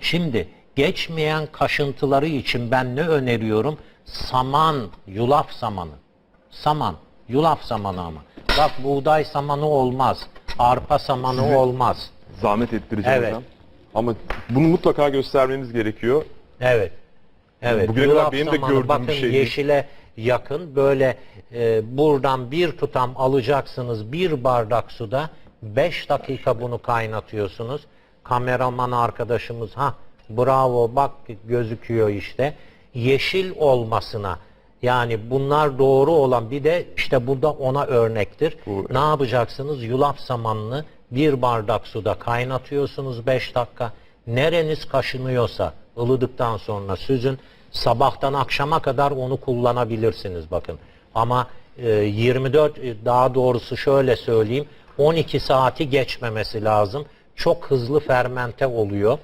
Şimdi geçmeyen kaşıntıları için ben ne öneriyorum? Saman, yulaf samanı. Saman, yulaf samanı ama. Bak buğday samanı olmaz. Arpa samanı Sizi- olmaz. Zahmet ettireceğim Evet. hocam. Ama bunu mutlaka göstermeniz gerekiyor. Evet. Evet. Bugüne kadar yulaf benim de samanı, gördüğüm bakın bir şey yeşile yakın böyle e, buradan bir tutam alacaksınız bir bardak suda 5 dakika bunu kaynatıyorsunuz. Kameraman arkadaşımız ha bravo bak gözüküyor işte. Yeşil olmasına yani bunlar doğru olan bir de işte bu da ona örnektir. Bu- Ne yapacaksınız? Yulaf samanını bir bardak suda kaynatıyorsunuz 5 dakika. Nereniz kaşınıyorsa ılıdıktan sonra süzün. Sabahtan akşama kadar onu kullanabilirsiniz bakın. Ama e, 24 e, daha doğrusu şöyle söyleyeyim 12 saati geçmemesi lazım. Çok hızlı fermente oluyor.